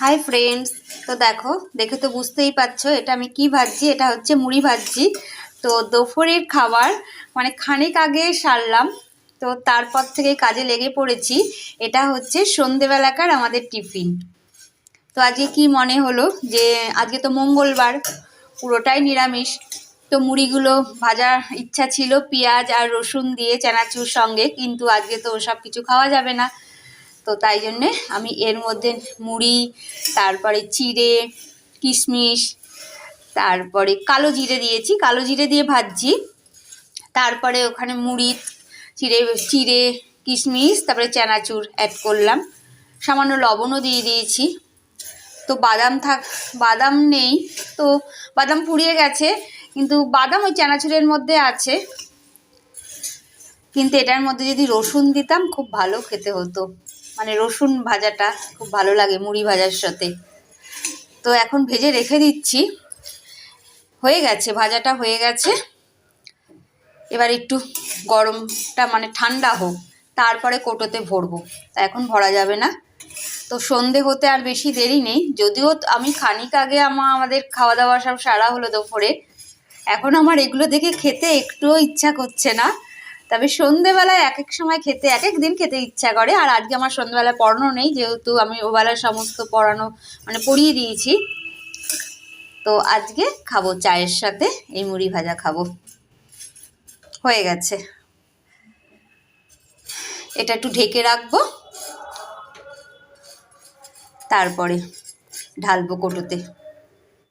Hi friends তো দেখো, দেখে তো বুঝতেই পারছ, এটা আমি কি ভাজছি? এটা হচ্ছে মুড়ি ভাজছি। তো দুপুরের খাবার মানে খানিক আগে সারলাম। তো তারপর থেকে কাজে লেগে পড়েছি। এটা হচ্ছে সন্ধেবেলাকার আমাদের টিফিন। তো আজকে কি মনে হলো যে, আজকে তো মঙ্গলবার, পুরোটাই নিরামিষ। তো মুড়িগুলো ভাজার ইচ্ছা ছিল, পেঁয়াজ আর রসুন দিয়ে, চানাচুর সঙ্গে। কিন্তু আজকে তো ওসব কিছু খাওয়া যাবে না। তো তাই জন্যে আমি এর মধ্যে মুড়ি, তারপরে চিড়ে, কিশমিশ, তারপরে কালো জিরে দিয়েছি। কালো জিরে দিয়ে ভাজছি। তারপরে ওখানে মুড়ি, চিড়ে চিড়ে, কিশমিশ, তারপরে চানাচুর অ্যাড করলাম। সামান্য লবণও দিয়ে দিয়েছি। তো বাদাম থাক, বাদাম নেই। তো বাদাম পুড়িয়ে গেছে, কিন্তু বাদাম ওই চানাচুরের মধ্যে আছে। কিন্তু এটার মধ্যে যদি রসুন দিতাম, খুব ভালো খেতে হতো। মানে রসুন ভাজাটা খুব ভালো লাগে মুড়ি ভাজার সাথে। তো এখন ভেজে রেখে দিচ্ছি। হয়ে গেছে, ভাজাটা হয়ে গেছে। এবার একটু গরমটা মানে ঠান্ডা হোক, তারপরে কোটোতে ভরবো। তা এখন ভরা যাবে না। তো সন্ধে হতে আর বেশি দেরি নেই, যদিও আমি খানিক আগে আমার আমাদের খাওয়া দাওয়া সব সারা হলো দুপুরে। এখন আমার এগুলো দেখে খেতে একটুও ইচ্ছা করছে না। তবে সন্ধেবেলায় এক এক সময় খেতে, এক এক দিন খেতে ইচ্ছা করে। আর আজকে আমার সন্ধেবেলায় পড়ানো নেই, যেহেতু আমি ওবেলায় সমস্ত পড়ানো মানে পড়িয়ে দিয়েছি। তো আজকে খাব চায়ের সাথে, এই মুড়ি ভাজা খাব। হয়ে গেছে। এটা একটু ঢেকে রাখব। তারপরে ঢালবো কোটোতে।